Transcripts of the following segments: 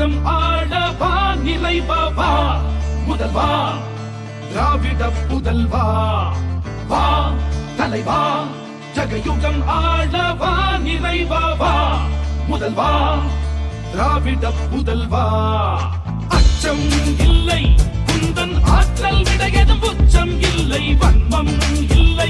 மாற்றம் ஆளவா நிலைவா முதல்வா திராவிட புதல்வா வா. தலைவா ஜகயுகம் ஆளவா நிறைவா முதல்வா திராவிட புதல்வா அச்சம் இல்லை. குந்தன் ஆற்றல் விட எதுவும் உச்சம் இல்லை. வன்மம் இல்லை.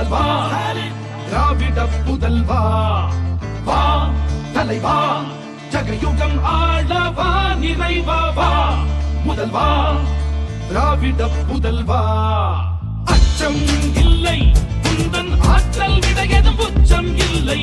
முதல்வா. திராவிட புதல்வா வா தலைவா. ஜகயுகம் ஆளவா நிறைவா வா. முதல்வா திராவிட புதல்வா அச்சம் இல்லை குந்தன் ஆற்றல் விடையதும் உச்சம் இல்லை.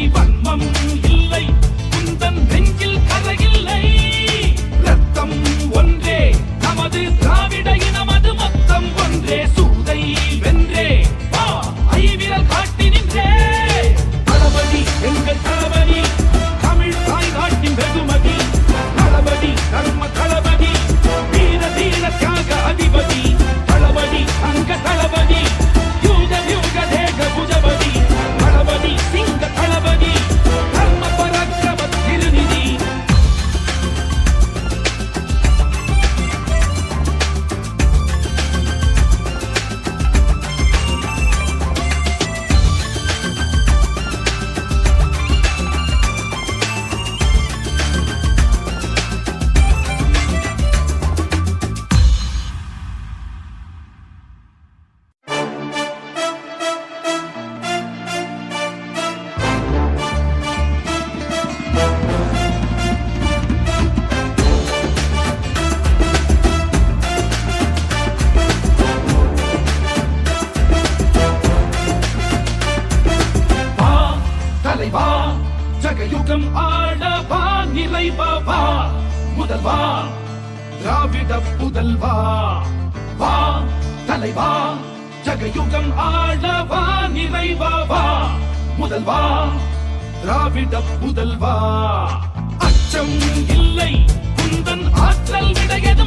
முதல்வா திராவிட புதல்வா. வா தலைவா. ஜகயுகம் ஆளவா நிறைவா வா. முதல்வா திராவிட புதல்வா. அச்சம் இல்லை குந்தன் ஆற்றல் விடையதும்